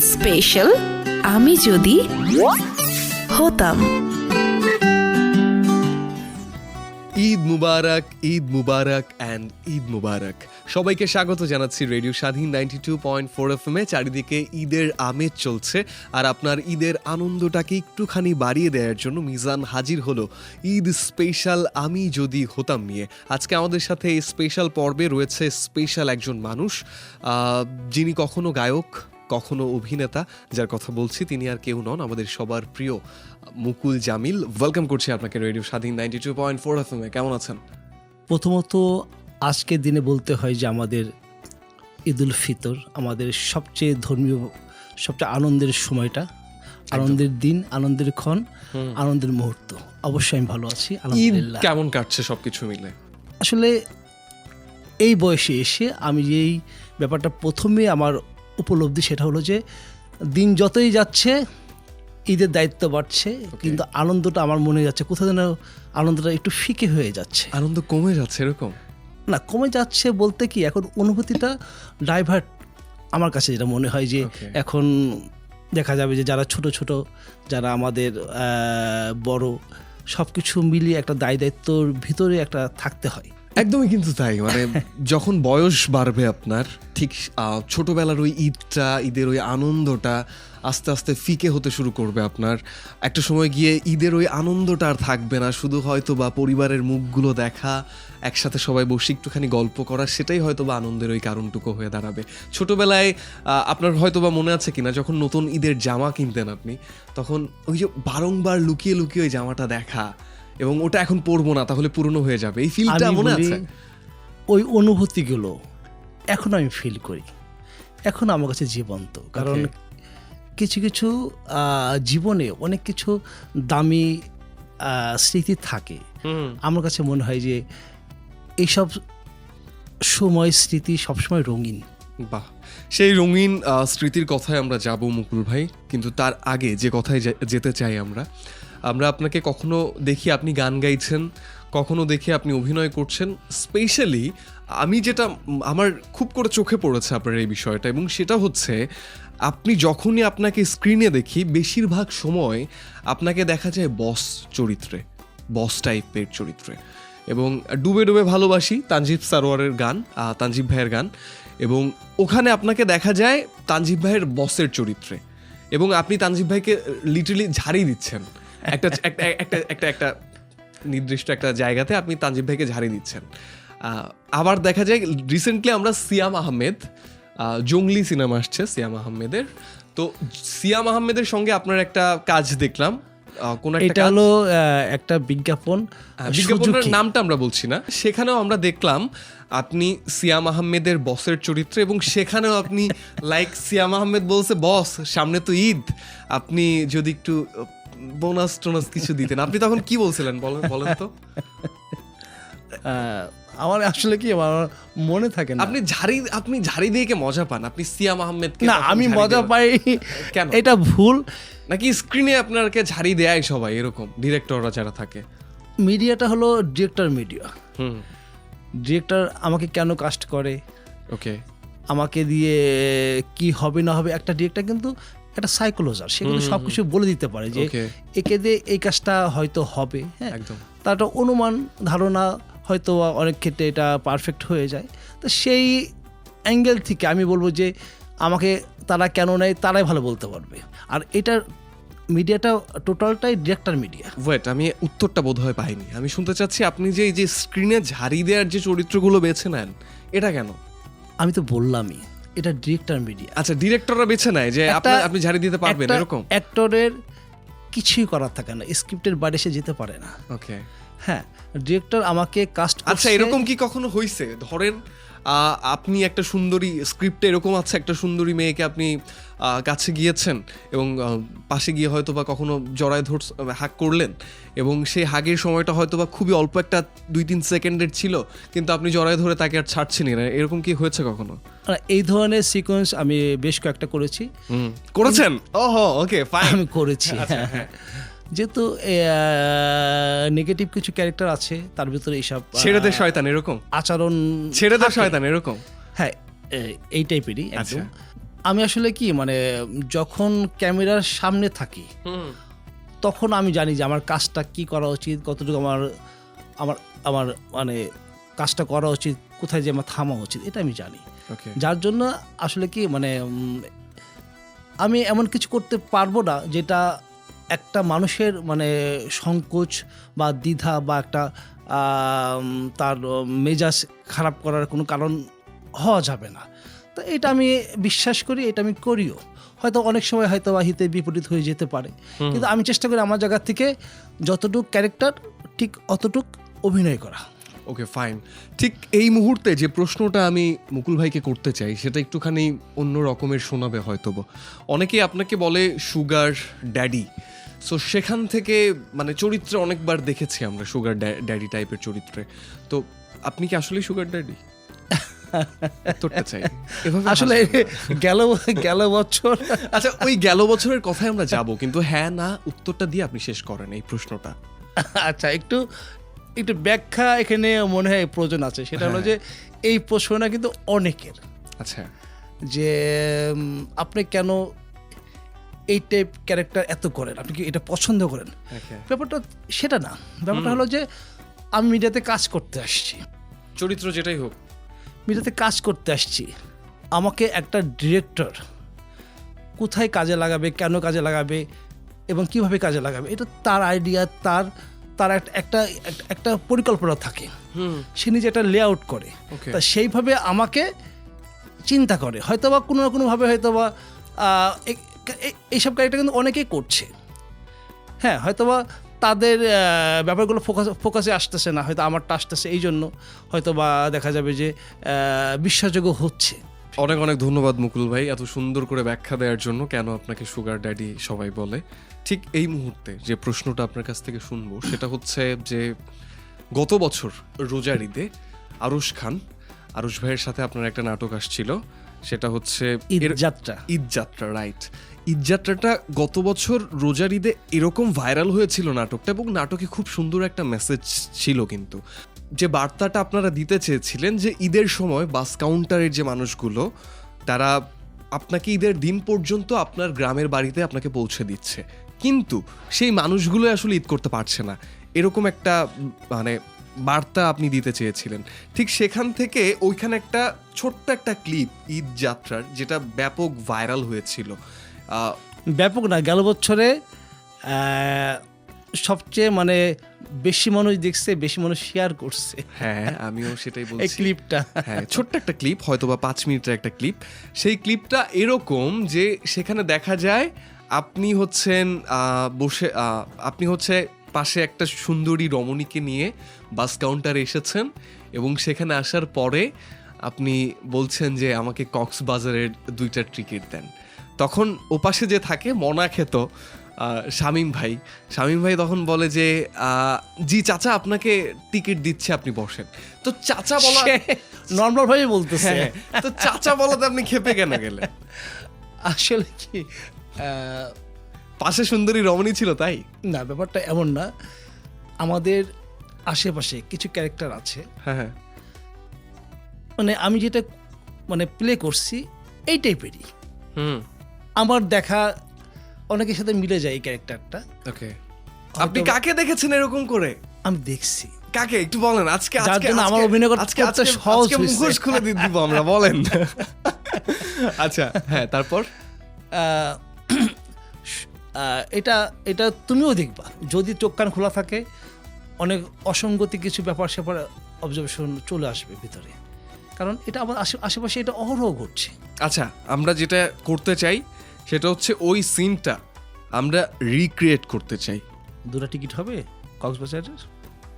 Special, আমি যদি হতাম। ঈদ মুবারক ঈদ মুবারক অ্যান্ড ঈদ মুবারক। সবাইকে স্বাগত জানাচ্ছি radio Swadhin ninety two point four F A. চারিদিকে ঈদের আমেজ চলছে আর আপনার ঈদের আনন্দটাকে একটুখানি বাড়িয়ে দেওয়ার জন্য মিজান হাজির হলো ঈদ স্পেশাল, আমি যদি হতাম নিয়ে। আজকে আমাদের সাথে এই স্পেশাল পর্বে রয়েছে স্পেশাল একজন মানুষ যিনি কখনো গায়ক কখনো অভিনেতা যার কথা বলছি তিনি আর কেউ নন আমাদের সবার প্রিয় মুকুল জামিল। ওয়েলকাম করছি আপনাকে radio Swadhin ninety two point four F কেমন আছেন? প্রথমত আজকের দিনে বলতে হয় যে আমাদের ঈদুল ফিতর আমাদের সবচেয়ে ধর্মীয় সবচেয়ে আনন্দের সময়টা। আনন্দের দিন আনন্দের ক্ষণ আনন্দের মুহূর্ত। অবশ্যই আমি ভালো আছি আলহামদুলিল্লাহ। কেমন কাটছে সবকিছু মিলে? আসলে এই বয়সে এসে আমি যেই ব্যাপারটা প্রথমে আমার উপলব্ধি সেটা হলো যে দিন যতই যাচ্ছে ঈদের দায়িত্ব বাড়ছে কিন্তু আনন্দটা আমার মনে যাচ্ছে কোথাও যেন আনন্দটা একটু ফিকে হয়ে যাচ্ছে। আনন্দ কমে যাচ্ছে এরকম? না কমে যাচ্ছে বলতে কি এখন অনুভূতিটা ডাইভার্ট আমার কাছে যেটা মনে হয় যে এখন দেখা যাবে যে যারা ছোট ছোট যারা আমাদের বড় সব কিছু মিলিয়ে একটা দায় দায়িত্বর ভিতরে একটা থাকতে হয়। একদমই কিন্তু তাই মানে যখন বয়স বাড়বে আপনার ঠিক ছোটবেলার ওই ঈদটা ঈদের ওই আনন্দটা আস্তে আস্তে ফিকে হতে শুরু করবে আপনার। একটা সময় গিয়ে ঈদের ওই আনন্দটা আর থাকবে না শুধু হয়তো বা পরিবারের মুখগুলো দেখা একসাথে সবাই বসে একটুখানি গল্প করা সেটাই হয়তো বা আনন্দের ওই কারণটুকু হয়ে দাঁড়াবে। ছোটবেলায় আপনার হয়তো বা মনে আছে কিনা যখন নতুন ঈদের জামা কিনতেন আপনি তখন ওই যে বারংবার লুকিয়ে লুকিয়ে ওই জামাটা দেখা এবং ওটা এখন পড়ব না তাহলে পুরনো হয়ে যাবে। এই ফিলটা মনে আছে? ওই অনুভূতিগুলো এখন আমি ফিল করি। এখন আমার কাছে জীবন্ত। কারণ কিছু কিছু জীবনে অনেক কিছু দামি স্মৃতি থাকে। আমার কাছে মনে হয় যে এইসব সময় স্মৃতি সবসময় রঙিন। বাহ! সেই রঙিন স্মৃতির কথায় আমরা যাব মুকুল ভাই কিন্তু তার আগে যে কথায় যেতে চাই আমরা আমরা আপনাকে কখনো দেখি আপনি গান গাইছেন, কখনো দেখি আপনি অভিনয় করছেন, স্পেশালি আমি যেটা, আমার খুব করে চোখে পড়েছে আপনার এই বিষয়টা এবং সেটা হচ্ছে আপনি যখনই আপনাকে স্ক্রিনে দেখি, বেশিরভাগ সময় আপনাকে দেখা যায় বস চরিত্রে বস টাইপের চরিত্রে এবং ডুবে ডুবে ভালোবাসি তানজিব সারোয়ারের গান তানজিব ভাইয়ের গান এবং ওখানে আপনাকে দেখা যায় তানজিব ভাইয়ের বসের চরিত্রে এবং আপনি তানজিব ভাইকে লিটারালি ঝাড়ি দিচ্ছেন। একটা একটা একটা একটা নির্দিষ্ট একটা জায়গাতে আপনি তানজিব ভাইকে ঝাড়ি দিচ্ছেন। আবার দেখা যায় রিসেন্টলি আমরা সিয়াম আহমেদ আহ, জঙ্গলি সিনেমা আসছে সিয়াম আহমেদের। তো সিয়াম আহমেদের সঙ্গে আপনার একটা কাজ দেখলাম। কোন একটা এটা হলো একটা বিজ্ঞাপন। বিজ্ঞাপনের নামটা আমরা বলছি না। সেখানেও আমরা দেখলাম আপনি সিয়াম আহমেদের বসের চরিত্রে এবং সেখানেও আপনি লাইক সিয়াম আহমেদ বলছে বস সামনে তো ঈদ। আপনি যদি একটু বোনাস টোনাস কিছু দিতেন। আপনি তখন কি বলছিলেন? বলেন বলেন তো। আমার আসলে কি আমার মনে থাকে না। আপনি ঝাড়ি আপনি ঝাড়ি দিয়ে কে মজা পান? আপনি সিয়াম আহমেদ না আমি মজা। পাই কেন? এটা ভুল। নাকি স্ক্রিনে আপনাকে ঝাড়ি দেয় সবাই এরকম ডিরেক্টররা যারা থাকে? মিডিয়াটা হলো ডিরেক্টর মিডিয়া। হুম। ডিরেক্টর আমাকে কেন কাস্ট করে? ওকে আমাকে দিয়ে কি হবে না হবে একটা ডিরেক্টর কিন্তু একটা সাইকোলজার সে কিন্তু সব কিছু বলে দিতে পারে যে. একে দিয়ে এই কাজটা হয়তো হবে হ্যাঁ। তার একটা অনুমান ধারণা হয়তো অনেক ক্ষেত্রে এটা পারফেক্ট হয়ে যায়। তো সেই অ্যাঙ্গেল থেকে আমি বলব যে আমাকে তারা কেন নেয় তারাই ভালো বলতে পারবে। আর এটার মিডিয়াটা টোটালটাই ডিরেক্টর মিডিয়া ওয়েট আমি উত্তরটা বোধ হয় পাইনি। আমি শুনতে চাচ্ছি আপনি যে এই যে স্ক্রিনে ঝাড়ি দেওয়ার যে চরিত্রগুলো বেছে নেন এটা কেন? আমি তো বললামই। এটা ডিরেক্টর মিডিয়া আচ্ছা ডিরেক্টররা বেছে নেয় যে আপনি আপনি ঝাড়ি দিতে পারবেন এরকম? অ্যাক্টরের কিছুই করার থাকে না। স্ক্রিপ্টের বাইরে সে যেতে পারে না। ওকে হ্যাঁ ডিরেক্টর আমাকে কাস্ট আচ্ছা এরকম কি কখনো হয়েছে ধরেন আপনি একটা সুন্দরী স্ক্রিপ্টে এরকম আছে একটা সুন্দরী মেয়েকে আপনি কাছে গিয়েছেন এবং পাশে গিয়ে হয়তো বা কখনো জড়ায় ধর হাক করলেন এবং সেই হাগের সময়টা হয়তো বা খুবই অল্প একটা দুই তিন সেকেন্ডের ছিল কিন্তু আপনি জড়ায় ধরে তাকে আর ছাড়ছেনই না। এরকম কি হয়েছে কখনো? এই ধরনের সিকোয়েন্স আমি বেশ কয়েকটা করেছি। করেছেন? ওহো ওকে ফাইন আমি করেছি আচ্ছা, হ্যাঁ। যেহেতু নেগেটিভ কিছু ক্যারেক্টার আছে তার ভিতরে এইসব ছেড়ে দে শয়তান এরকম? আচরণ ছেড়ে দে। শয়তান এরকম? হ্যাঁ এই টাইপেরই আচ্ছা। একদম আমি আসলে কি মানে যখন ক্যামেরার সামনে থাকি তখন আমি জানি যে আমার কাজটা কি করা উচিত কতটুকু আমার আমার আমার মানে কাজটা করা উচিত কোথায় যে আমার থামা উচিত এটা আমি জানি। ওকে যার জন্য আসলে কি মানে আমি এমন কিছু করতে পারব না যেটা একটা মানুষের মানে সংকোচ বা দ্বিধা বা একটা তার মেজাজ খারাপ করার কোনো কারণ হওয়া যাবে না। তো এটা আমি বিশ্বাস করি এটা আমি করিও। হয়তো অনেক সময় হয়তো বা হিতে বিপরীত হয়ে যেতে পারে। কিন্তু আমি চেষ্টা করি আমার জায়গা থেকে যতটুক ক্যারেক্টার ঠিক অতটুক অভিনয় করা। ওকে ফাইন ঠিক এই মুহূর্তে যে প্রশ্নটা আমি মুকুল ভাইকে করতে চাই সেটা একটুখানি অন্য রকমের শোনাবে হয়তো। অনেকেই আপনাকে বলে সুগার ড্যাডি। সো সেখান থেকে মানে চরিত্রে অনেকবার দেখেছি আমরা সুগার ড্যাডি টাইপের চরিত্রে। তো আপনি কি আসলে সুগার ড্যাডি? চাই। আসলে গেল গেল বছর। আচ্ছা ওই গেল বছরের কথায় আমরা যাব কিন্তু হ্যাঁ না উত্তরটা দিয়ে আপনি শেষ করেন এই প্রশ্নটা। আচ্ছা একটু একটু ব্যাখ্যা এখানে মনে হয় প্রয়োজন আছে। সেটা হলো যে এই প্রশ্নটা কিন্তু অনেকের। আচ্ছা। যে আপনি কেন এই টাইপ ক্যারেক্টার এত করেন? আপনি কি এটা পছন্দ করেন? ব্যাপারটা সেটা না। ব্যাপারটা হলো যে আমি মিডিয়াতে কাজ করতে আসছি। চরিত্র যেটাই হোক। মিডিয়াতে কাজ করতে আসছি। আমাকে একটা ডিরেক্টর কোথায় কাজে লাগাবে কেন কাজে লাগাবে এবং কীভাবে কাজে লাগাবে এটা তার আইডিয়া তার তার একটা একটা পরিকল্পনা থাকে। সে নিজে একটা লে আউট করে. তা সেইভাবে আমাকে চিন্তা করে। হয়তো বা কোনো না কোনোভাবে হয়তো বা এইসব ক্যারেক্টার কিন্তু অনেকেই করছে। হ্যাঁ হয়তো বা তাদের ব্যাপারগুলো ফোকাস ফোকাসে আসতেছে না হয়তো আমারটা আসতেছে এই জন্য। হয়তো বা দেখা যাবে যে বিশ্বাসযোগ্য হচ্ছে। অনেক অনেক ধন্যবাদ মুকুল ভাই এত সুন্দর করে ব্যাখ্যা দেওয়ার জন্য কেন আপনাকে সুগার ড্যাডি সবাই বলে। ঠিক এই মুহূর্তে যে প্রশ্নটা আপনার কাছ থেকে শুনব সেটা হচ্ছে যে গত বছর রোজার ঈদে আরুশ খান আরুশ ভাইয়ের সাথে আপনার একটা নাটক আসছিল সেটা হচ্ছে ঈদ যাত্রা। ঈদ যাত্রা রাইট ঈদ যাত্রাটা গত বছর রোজার ঈদে এরকম ভাইরাল হয়েছিল নাটকটা এবং নাটকে খুব সুন্দর একটা মেসেজ ছিল কিন্তু। যে বার্তাটা আপনারা দিতে চেয়েছিলেন যে ঈদের সময় বাস কাউন্টারের যে মানুষগুলো, তারা আপনাকে ঈদের দিন পর্যন্ত আপনার গ্রামের বাড়িতে আপনাকে পৌঁছে দিচ্ছে। কিন্তু সেই মানুষগুলো আসলে ঈদ করতে পারছে না। এরকম একটা মানে বার্তা আপনি দিতে চেয়েছিলেন। ঠিক সেখান থেকে ওইখানে একটা ছোট্ট একটা ক্লিপ ঈদ যাত্রার, যেটা ব্যাপক ভাইরাল হয়েছিল। ব্যাপক না গেল বছরে সবচেয়ে মানে বেশি মানুষ দেখছে বেশি মানুষ শেয়ার করছে। হ্যাঁ আমিও সেটাই বলছি। এই ক্লিপটা হ্যাঁ ছোট্ট একটা ক্লিপ হয়তো বা পাঁচ মিনিটের একটা ক্লিপ সেই ক্লিপটা এরকম যে সেখানে দেখা যায় আপনি হচ্ছেন বসে আপনি হচ্ছে পাশে একটা সুন্দরী রমণীকে নিয়ে বাস কাউন্টারে এসেছেন এবং সেখানে আসার পরে আপনি বলছেন যে আমাকে কক্সবাজারের দুইটা টিকিট দেন। তখন ওপাশে যে থাকে মনা খেত শামীম ভাই। শামীম ভাই তখন বলে যে জি চাচা আপনাকে টিকিট দিচ্ছে আপনি বসেন। তো চাচা বলা নর্মাল ভাবে বলতেছে। হ্যাঁ তো চাচা বলাতে আপনি খেপে কেন গেলে আসলে কি পাশে সুন্দরী রমণী ছিল তাই? না ব্যাপারটা এমন না। আমাদের আশেপাশে কিছু ক্যারেক্টার আছে। হ্যাঁ হ্যাঁ। মানে আমি যেটা মানে প্লে করছি এই টাইপেরই হুম। আমার দেখা অনেকের সাথে মিলে যায় এই ক্যারেক্টারটা। ওকে। আপনি কাকে দেখেছেন এরকম করে? আমি দেখছি। কাকে? একটু বলেন আজকে আজকে আমার অভিনয় করতে- আজকে আজকে সহজ আজকে। মুখোশ খুলে দিয়ে দিব আমরা বলেন। আচ্ছা হ্যাঁ তারপর? এটা এটা তুমিও দেখবা। যদি চোখ কান খোলা থাকে অনেক অসঙ্গতি কিছু ব্যাপার স্যাপার অবজারভেশন চলে আসবে ভিতরে। কারণ এটা আমার আশে- আশেপাশে এটা অহরহ ঘটছে। আচ্ছা আমরা যেটা করতে চাই সেটা হচ্ছে ওই সিনটা আমরা রিক্রিয়েট করতে চাই। দুটা টিকিট হবে কক্সবাজারের?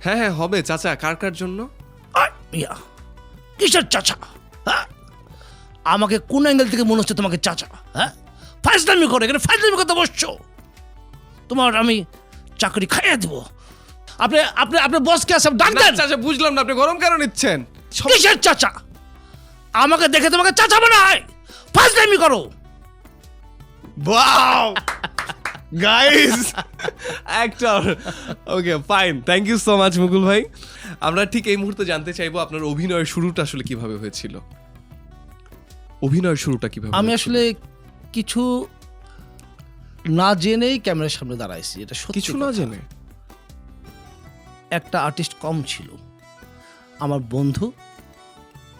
হ্যাঁ হ্যাঁ হবে। চাচা কার কার জন্য? মিয়া। কিসের চাচা? হ্যাঁ? আমাকে কোন অ্যাঙ্গেল থেকে মনে হচ্ছে তোমাকে চাচা? হ্যাঁ? ফাইজলামি করে এখানে ফাইজলামি করতে বসছো। তোমার আমি চাকরি খাইয়ে দেবো। আপনি আপনি আপনার বসকে আসে ডাক দেন। চাচা বুঝলাম না আপনি গরম কেন নিচ্ছেন? কিসের চাচা? আমাকে দেখে তোমাকে চাচা মনে হয় ফাইজলামি করো। Wow! Guys! Actor! Okay fine thank you so much Mukul ভাই আমরা ঠিক এই মুহূর্তে জানতে চাইব আপনার অভিনয়ের শুরুটা আসলে কীভাবে হয়েছিল? অভিনয়ের শুরুটা কীভাবে আমি আসলে কিছু না জেনেই ক্যামেরার সামনে দাঁড়াইছি এটা সত্যি কিছু না জেনে? একটা আর্টিস্ট কম ছিল। আমার বন্ধু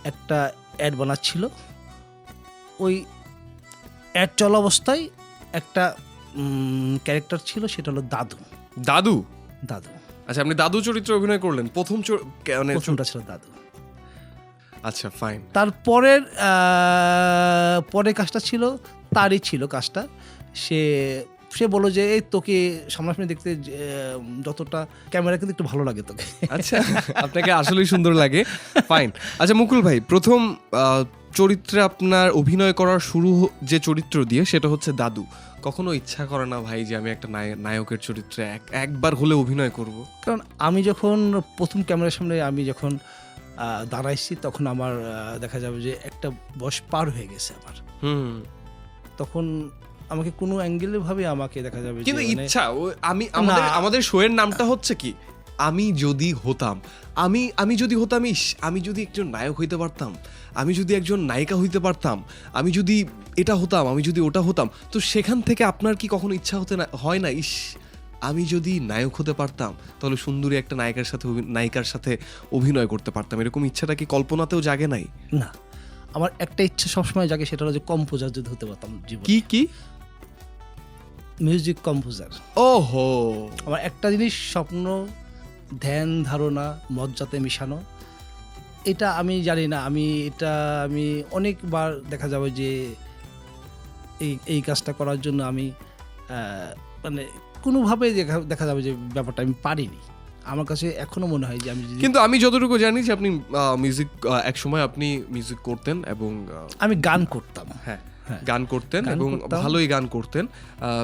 একটা অ্যাড বানাচ্ছিল। ওই অ্যাড চলা অবস্থায় একটা ক্যারেক্টার ছিল সেটা হলো দাদু। দাদু? দাদু। আচ্ছা আপনি দাদু চরিত্রে অভিনয় করলেন। প্রথম মানে প্রথমটা ছিল দাদু। আচ্ছা ফাইন তারপরের পরের কাজটা ছিল তারই ছিল কাজটা। সে সে বলল যে এই তোকে সামনাসামনি দেখতে যতটা ক্যামেরা কিন্তু একটু ভালো লাগে তোকে। আচ্ছা আপনাকে আসলেই সুন্দর লাগে। ফাইন আচ্ছা মুকুল ভাই প্রথম চরিত্রে আপনার অভিনয় করার শুরু যে চরিত্র দিয়ে সেটা হচ্ছে দাদু। কখনো ইচ্ছা করে না ভাই যে আমি একটা নায়- নায়কের চরিত্রে এক একবার হলে অভিনয় করব? কারণ আমি যখন প্রথম ক্যামেরার সামনে আমি যখন দাঁড়াইছি তখন আমার দেখা যাবে যে একটা বয়স পার হয়ে গেছে আমার। হুম। তখন আমাকে কোনো অ্যাঙ্গেলে ভাবে আমাকে দেখা যাবে কিন্তু মানে- ইচ্ছা আমি আমাদের। আমাদের শোয়ের নামটা হচ্ছে কি? আমি যদি হতাম আমি আমি যদি হতাম ইস আমি যদি একজন নায়ক হইতে পারতাম আমি যদি একজন নায়িকা হইতে পারতাম আমি যদি এটা হতাম আমি যদি ওটা হতাম তো সেখান থেকে আপনার কি কখনো ইচ্ছা হতে না হয় না? ইস আমি যদি নায়ক হতে পারতাম তাহলে সুন্দরী একটা নায়িকার সাথে নায়িকার সাথে অভিনয় করতে পারতাম। এরকম ইচ্ছাটা কি কল্পনাতেও জাগে নাই? না। আমার একটা ইচ্ছা সবসময় জাগে সেটা হলো যে কম্পোজার যদি হতে পারতাম জীবন। কি কি? মিউজিক কম্পোজার ওহো। আমার একটা জিনিস স্বপ্ন ধ্যান ধারণা মজ্জাতে মিশানো এটা আমি জানি না। আমি এটা আমি অনেকবার দেখা যাবে যে এই এই কাজটা করার জন্য আমি মানে কোনোভাবে দেখা দেখা যাবে যে ব্যাপারটা আমি পারিনি। আমার কাছে এখনও মনে হয় যে আমি কিন্তু আমি যতটুকু জানি যে আপনি মিউজিক এক সময় আপনি মিউজিক করতেন এবং আমি গান করতাম। হ্যাঁ হ্যাঁ। গান করতেন এবং ভালোই গান করতেন।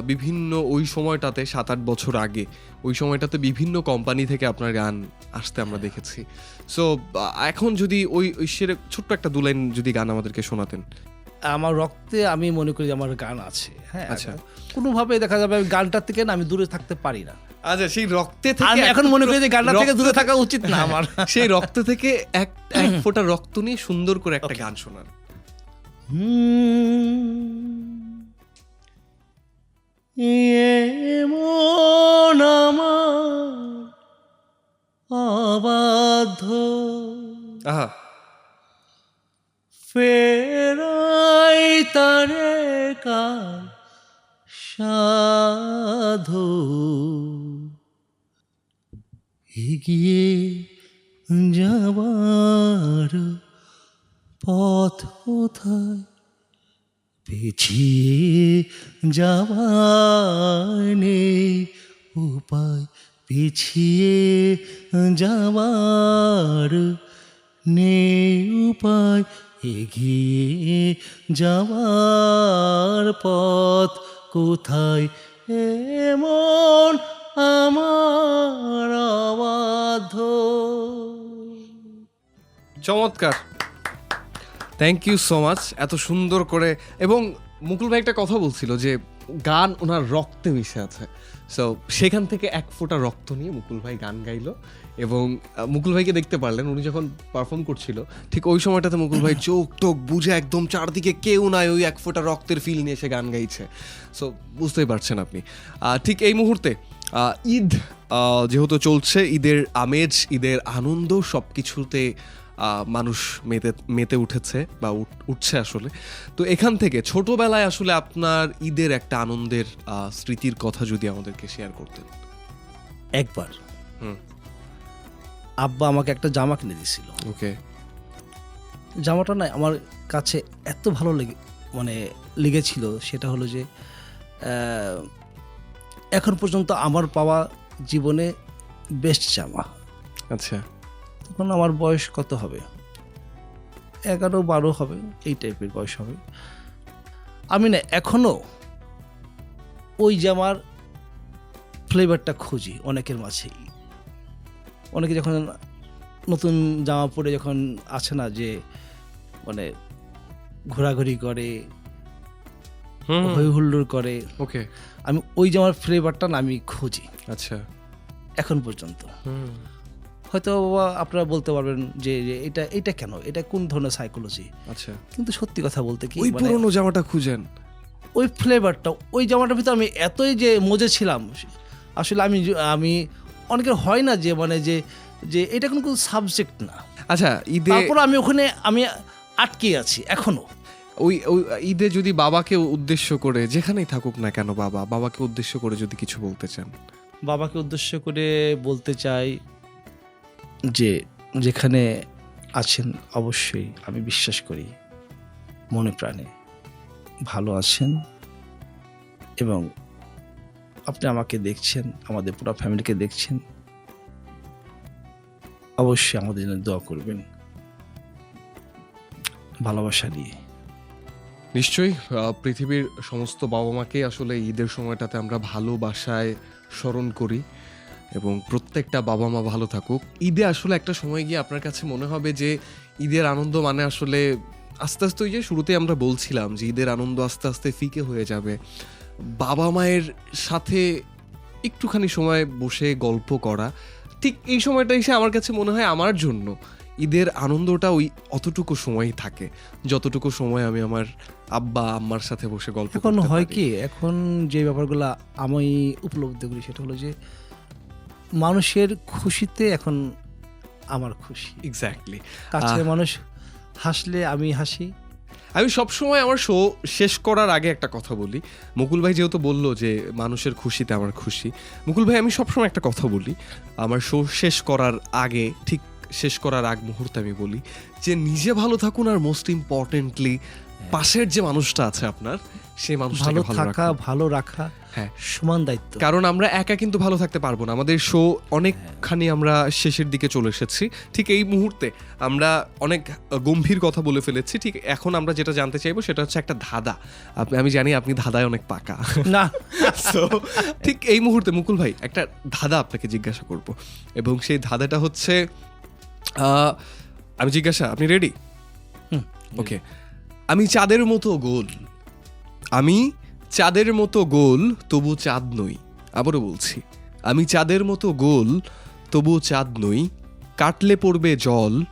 বিভিন্ন ওই সময়টাতে সাত আট বছর আগে ওই সময়টাতে বিভিন্ন কোম্পানি থেকে আপনার গান আসতে আমরা দেখেছি। সো এখন যদি ওই সেরে ছোট্ট একটা দু লাইন যদি গান আমাদেরকে শোনাতেন। আমার রক্তে আমি মনে করি আমার গান আছে। হ্যাঁ আচ্ছা। কোনোভাবে দেখা যাবে আমি গানটার থেকে না আমি দূরে থাকতে পারি না। আচ্ছা সেই রক্তে আমি এখন মনে করি যে গানটা থেকে দূরে থাকা উচিত না আমার। সেই রক্ত থেকে এক এক ফোঁটা রক্ত নিয়ে সুন্দর করে একটা গান শোনান। এমন আমার অবাধ্য। আহা। ফেরাই তারে কাল সাধু। এগিয়ে যাবার পথ কোথায়? পিছিয়ে নেই উপায়। পিছিয়ে যাবার নেই উপায়। এগিয়ে যাওয়ার পথ কোথায়? এমন আমার অবাধ্য। চমৎকার। থ্যাংক ইউ সো মাচ এত সুন্দর করে। এবং মুকুল ভাই একটা কথা বলছিল যে, গান ওনার রক্তে মিশে আছে। সো সেখান থেকে এক ফোঁটা রক্ত নিয়ে মুকুল ভাই গান গাইলো। এবং মুকুল ভাইকে দেখতে পারলেন, উনি যখন পারফর্ম করছিল, ঠিক ওই সময়টাতে মুকুল ভাই চোখ টোক বুঝে একদম চারদিকে কেউ নাই, ওই এক ফোঁটা রক্তের ফিল নিয়ে সে গান গাইছে। সো বুঝতেই পারছেন আপনি। ঠিক এই মুহূর্তে ঈদ যেহেতু চলছে, ঈদের আমেজ, ঈদের আনন্দ সব কিছুতে মানুষ মেতে মেতে উঠেছে বা উঠ- উঠছে আসলে। তো এখান থেকে ছোটবেলায় আসলে আপনার ঈদের একটা আনন্দের স্মৃতির কথা যদি আমাদেরকে শেয়ার করতেন। একবার। হুম। আব্বা আমাকে একটা জামা কিনে দিয়েছিল। ওকে। জামাটা না আমার কাছে এত ভালো লেগে মানে লেগেছিল সেটা হলো যে এখন পর্যন্ত আমার পাওয়া জীবনে বেস্ট জামা। আচ্ছা। তখন আমার বয়স কত হবে? এগারো বারো হবে এই টাইপের বয়স হবে। আমি না এখনও ওই জামার ফ্লেভারটা খুঁজি অনেকের মাঝেই। অনেকে যখন নতুন জামা পরে যখন আছে না যে মানে ঘোরাঘুরি করে হই হুল্লোড় করে ওকে। আমি ওই জামার ফ্লেভারটা না আমি খুঁজি। আচ্ছা। এখন পর্যন্ত। হয়তো আপনারা বলতে পারবেন যে এটা এটা কেন? এটা কোন ধরনের সাইকোলজি আচ্ছা। কিন্তু সত্যি কথা বলতে কি ওই মানে পুরনো জামাটা খুঁজেন। ওই ফ্লেভারটা ওই জামাটার ভিতরে আমি এতই যে মজে ছিলাম আসলে আমি আমি অনেকের হয় না যে মানে যে যে এটা কোনো কোনো সাবজেক্ট না। আচ্ছা ঈদে তারপর আমি ওখানে আমি আটকে আছি এখনও। ওই ওই ঈদে যদি বাবাকে উদ্দেশ্য করে যেখানেই থাকুক না কেন বাবা বাবাকে উদ্দেশ্য করে যদি কিছু বলতে চান। বাবাকে উদ্দেশ্য করে বলতে চাই যে যেখানে আছেন, অবশ্যই আমি বিশ্বাস করি, মনে প্রাণে ভালো আছেন এবং আপনি আমাকে দেখছেন, আমাদের পুরো ফ্যামিলিকে দেখছেন। অবশ্যই আমাদের জন্য দোয়া করবেন। ভালোবাসা দিয়ে। নিশ্চয়ই পৃথিবীর সমস্ত বাবা মাকে আসলে ঈদের সময়টাতে আমরা ভালোবাসায় স্মরণ করি। এবং প্রত্যেকটা বাবা মা ভালো থাকুক। ঈদে আসলে একটা সময় গিয়ে আপনার কাছে মনে হবে যে ঈদের আনন্দ মানে আসলে আস্তে আস্তে ওই যে শুরুতে আমরা বলছিলাম যে ঈদের আনন্দ আস্তে আস্তে ফিকে হয়ে যাবে। বাবা মায়ের সাথে একটুখানি সময় বসে গল্প করা ঠিক এই সময়টা এসে আমার কাছে মনে হয় আমার জন্য। ঈদের আনন্দটা ওই অতটুকু সময়ই থাকে। যতটুকু সময় আমি আমার আব্বা আম্মার সাথে বসে গল্প এখন হয় কি এখন যে ব্যাপারগুলো আমি উপলব্ধি করি সেটা হলো যে মানুষের খুশিতে এখন আমার খুশি। এক্স্যাক্টলি কাছের মানুষ হাসলে আমি হাসি। আমি সবসময় আমার শো শেষ করার আগে একটা কথা বলি। মুকুল ভাই যেহেতু বলল যে মানুষের খুশিতে আমার খুশি মুকুল ভাই আমি সবসময় একটা কথা বলি। আমার শো শেষ করার আগে ঠিক শেষ করার আগ মুহূর্তে আমি বলি যে নিজে ভালো থাকুন আর মোস্ট ইম্পর্টেন্টলি পাশের যে মানুষটা আছে আপনার সেই মানুষটাকে ভালো ভালো থাকা ভালো রাখা। হ্যাঁ। সমান দায়িত্ব। কারণ আমরা একা কিন্তু ভালো থাকতে পারব না। আমাদের শো অনেকখানি আমরা শেষের দিকে চলে এসেছি। ঠিক এই মুহূর্তে আমরা অনেক গম্ভীর কথা বলে ফেলেছি। ঠিক এখন আমরা যেটা জানতে চাইব সেটা হচ্ছে একটা ধাঁধা। আপনি আমি জানি আপনি ধাঁধায় অনেক পাকা। না। So, ঠিক এই মুহূর্তে মুকুল ভাই একটা ধাঁধা আপনাকে জিজ্ঞাসা করব। এবং সেই ধাঁধাটা হচ্ছে আমি জিজ্ঞাসা আপনি রেডি ওকে আমি চাঁদের মতো গোল। আমি চাঁদের মতো গোল তবু চাঁদ নই আবারও বলছি। আমি চাঁদের মতো গোল তবু চাঁদ নই কাটলে পড়বে জল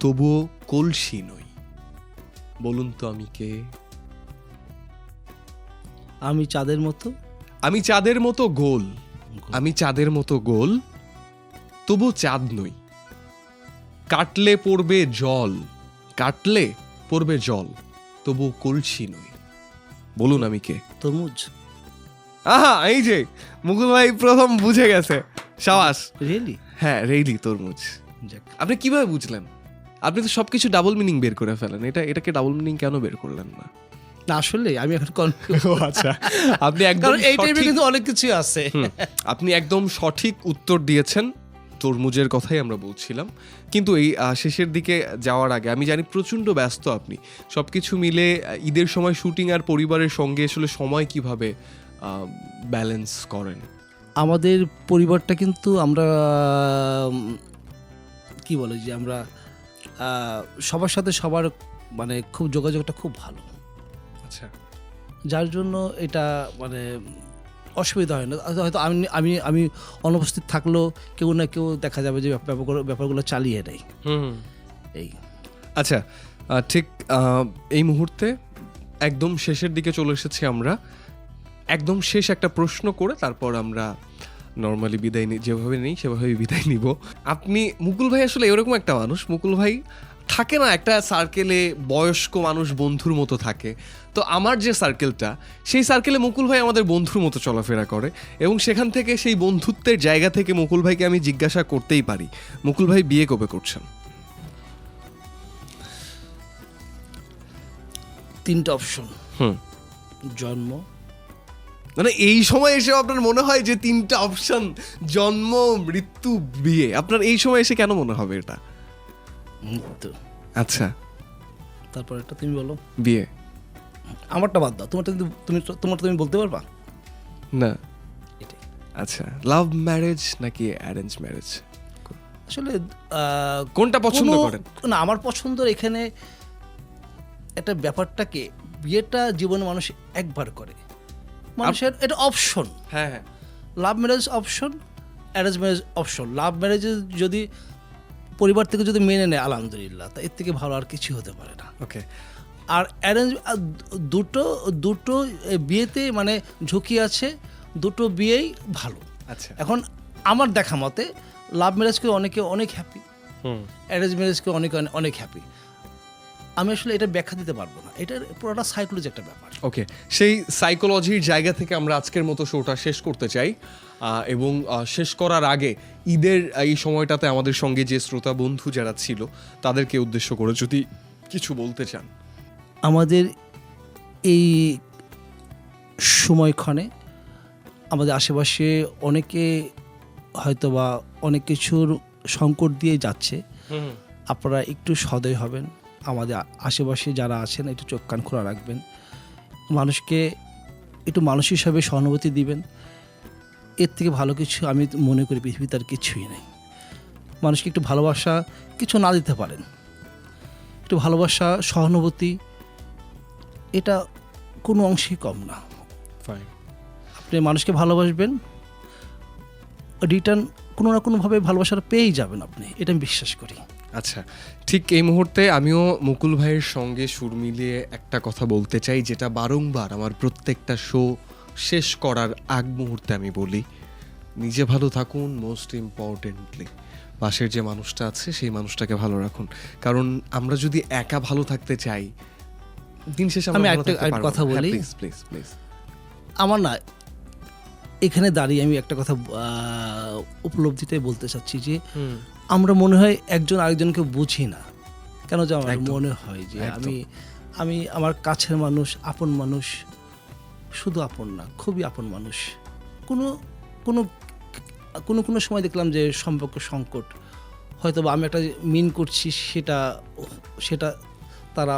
তবুও কলসি নই। বলুন তো আমি কে? আমি চাঁদের মতো? আমি চাঁদের মতো গোল আমি চাঁদের মতো গোল তবু চাঁদ নই। কাটলে পড়বে জল কাটলে পড়বে জল তবু কলসি নই। বলুন আমি কে? তরমুজ আহা এই যে মুকুল ভাই প্রথম বুঝে গেছে। সাবাস। রিয়েলি হ্যাঁ রেডি তরমুজ। যাক। আপনি কীভাবে বুঝলেন? আপনি তো সবকিছু ডাবল মিনিং বের করে ফেলেন। এটা এটাকে ডাবল মিনিং কেন বের করলেন না? না আসলে আমি এখন কনফিউজ আচ্ছা। আপনি একদম এই টাইপের কিন্তু অনেক কিছু আছে। আপনি একদম সঠিক উত্তর দিয়েছেন। তরমুজের কথাই আমরা বলছিলাম। কিন্তু এই শেষের দিকে যাওয়ার আগে আমি জানি প্রচণ্ড ব্যস্ত আপনি। সব কিছু মিলে ঈদের সময় শুটিং আর পরিবারের সঙ্গে আসলে সময় কীভাবে ব্যালেন্স করেন? আমাদের পরিবারটা কিন্তু আমরা কি বলে যে আমরা সবার সাথে সবার মানে খুব যোগাযোগটা খুব ভালো। আচ্ছা। যার জন্য এটা মানে অসুবিধা হয় না। হয়তো আমি আমি আমি অনুপস্থিত থাকলেও কেউ না কেউ দেখা যাবে যে ব্যাপারগুলো ব্যাপারগুলো চালিয়ে নেয়। হুম এই। আচ্ছা ঠিক এই মুহূর্তে একদম শেষের দিকে চলে এসেছি আমরা। একদম শেষ একটা প্রশ্ন করে তারপর আমরা নর্মালি বিদায় নিই যেভাবে নেই সেভাবেই বিদায় নিব। আপনি মুকুল ভাই আসলে এরকম একটা মানুষ। মুকুল ভাই থাকে না একটা সার্কেলে বয়স্ক মানুষ বন্ধুর মতো থাকে। তো আমার যে সার্কেলটা সেই সার্কেলে মুকুল ভাই আমাদের বন্ধুর মতো চলাফেরা করে এবং সেখান থেকে সেই বন্ধুত্বের জায়গা থেকে মুকুল ভাইকে আমি জিজ্ঞাসা করতেই পারি। মুকুল ভাই বিয়ে কবে করছেন? তিনটা অপশন হুম। জন্ম। মানে এই সময় এসে আপনার মনে হয় যে তিনটা অপশন জন্ম মৃত্যু বিয়ে? আপনার এই সময় এসে কেন মনে হবে এটা? মৃত্যু আচ্ছা। তারপর এটা তুমি বলো। বিয়ে। আমারটা বাদ দাও তোমারটা কিন্তু তুমি তোমারটা তুমি বলতে পারবা? না। আচ্ছা লাভ ম্যারেজ নাকি অ্যারেঞ্জ ম্যারেজ আসলে কোনটা পছন্দ করেন? না আমার পছন্দ এখানে একটা ব্যাপারটাকে বিয়েটা জীবনে মানুষ একবার করে। মানুষের এটা অপশন হ্যাঁ হ্যাঁ। Love marriage option arrange marriage option love ম্যারেজে যদি পরিবার থেকে যদি মেনে নেয় আলহামদুলিল্লাহ তা এর থেকে ভালো আর কিছু হতে পারে না। ওকে। আর অ্যারেঞ্জ দুটো দুটো বিয়েতে মানে ঝুঁকি আছে দুটো বিয়েই ভালো। আচ্ছা। এখন আমার দেখা মতে লাভ ম্যারেজকে অনেকে অনেক হ্যাপি হুম। অ্যারেঞ্জ ম্যারেজকে অনেকে অনেক হ্যাপি আমি আসলে এটা ব্যাখ্যা দিতে পারব না। এটার পুরোটা সাইকোলজি একটা ব্যাপার। ওকে সেই সাইকোলজির জায়গা থেকে আমরা আজকের মতো শোটা শেষ করতে চাই। এবং শেষ করার আগে ঈদের এই সময়টাতে আমাদের সঙ্গে যে শ্রোতা বন্ধু যারা ছিল তাদেরকে উদ্দেশ্য করে যদি কিছু বলতে চান। আমাদের এই সময়ক্ষণে আমাদের আশেপাশে অনেকে হয়তো বা অনেক কিছুর সংকট দিয়ে যাচ্ছে। আপনারা একটু সদয় হবেন। আমাদের আশেপাশে যারা আছেন একটু চোখ কান খোলা রাখবেন। মানুষকে একটু মানুষ হিসাবে সহানুভূতি দিবেন। এর থেকে ভালো কিছু আমি মনে করি পৃথিবীতে আর কিছুই নেই। মানুষকে একটু ভালোবাসা কিছু না দিতে পারেন। একটু ভালোবাসা সহানুভূতি এটা কোনো অংশেই কম না। আপনি মানুষকে ভালোবাসবেন রিটার্ন কোনো না কোনোভাবে ভালোবাসাটা পেয়েই যাবেন আপনি এটা আমি বিশ্বাস করি। আচ্ছা ঠিক এই মুহূর্তে আমিও মুকুল ভাইয়ের সঙ্গে সুর মিলিয়ে একটা কথা বলতে চাই যেটা বারংবার আমার প্রত্যেকটা শো শেষ করার আগ মুহূর্তে আমি বলি নিজে ভালো থাকুন মোস্ট ইম্পর্টেন্টলি পাশের যে মানুষটা আছে সেই মানুষটাকে ভালো রাখুন। কারণ আমরা যদি একা ভালো থাকতে চাই দিন শেষে আমি একটা- কথা বলি। প্লিজ প্লিজ প্লিজ আমার না এখানে দাঁড়িয়ে আমি একটা কথা উপলব্ধিটাই বলতে চাচ্ছি যে আমরা মনে হয় একজন আরেকজনকে বুঝি না। কেন যে আমার মনে হয় যে আমি আমি আমার কাছের মানুষ আপন মানুষ শুধু আপন না খুবই আপন মানুষ। কোনো কোনো কোনো কোনো সময় দেখলাম যে সম্পর্ক সংকট। হয়তো বা আমি একটা মিন করছি সেটা সেটা তারা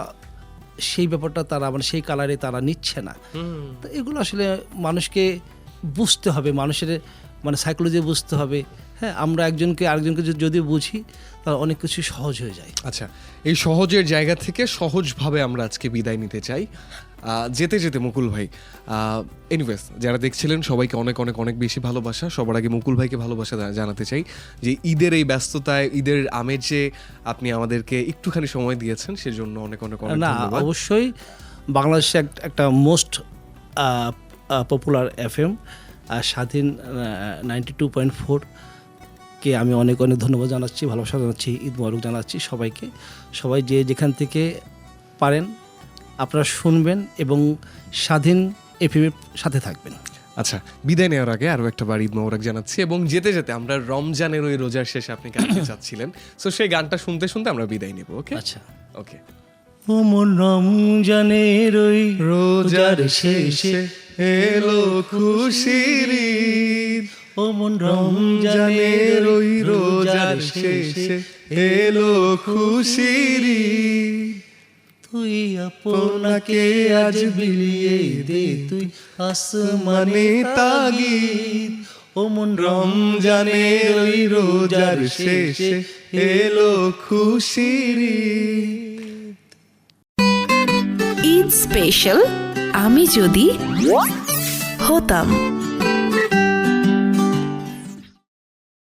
সেই ব্যাপারটা তারা মানে সেই কালারে তারা নিচ্ছে না। তো এগুলো আসলে মানুষকে বুঝতে হবে মানুষের মানে সাইকোলজি বুঝতে হবে। হ্যাঁ আমরা একজনকে আরেকজনকে যদি- বুঝি তাহলে অনেক কিছু সহজ হয়ে যায়। আচ্ছা এই সহজের জায়গা থেকে সহজভাবে আমরা আজকে বিদায় নিতে চাই। যেতে যেতে মুকুল ভাই এনিওয়েজ যারা দেখছিলেন সবাইকে অনেক অনেক অনেক বেশি ভালোবাসা। সবার আগে মুকুল ভাইকে ভালোবাসা জানাতে চাই যে ঈদের এই ব্যস্ততায় ঈদের আমেজে আপনি আমাদেরকে একটুখানি সময় দিয়েছেন সেজন্য অনেক অনেক অনেক না অবশ্যই বাংলাদেশে একটা most popular F M Swadhin ninety two point four কে আমি অনেক অনেক ধন্যবাদ জানাচ্ছি ভালোবাসা জানাচ্ছি ঈদ মোবারক জানাচ্ছি সবাইকে। সবাই যে যেখান থেকে পারেন আপনারা শুনবেন এবং স্বাধীন এফ এর সাথে থাকবেন। আচ্ছা বিদায় নেওয়ার আগে আরও একটা বার ঈদ মোবারক জানাচ্ছি এবং যেতে যেতে আমরা রমজানের ওই রোজার শেষে আপনি গানটি চাচ্ছিলেন। সো সেই গানটা শুনতে শুনতে আমরা বিদায় নেব ওকে আচ্ছা। ওকে ওমন রমজানের ওই রোজার শেষে এলো খুশির ঈদ ওমন রমজানের ওই রোজার শেষে এলো খুশির। তুই আপনাকে আজ বিলিয়ে দে তুই আসমানে তাগিদ ওমন রমজানের ওই রোজার শেষে এলো খুশির। ঈদ স্পেশাল আমি যদি হতাম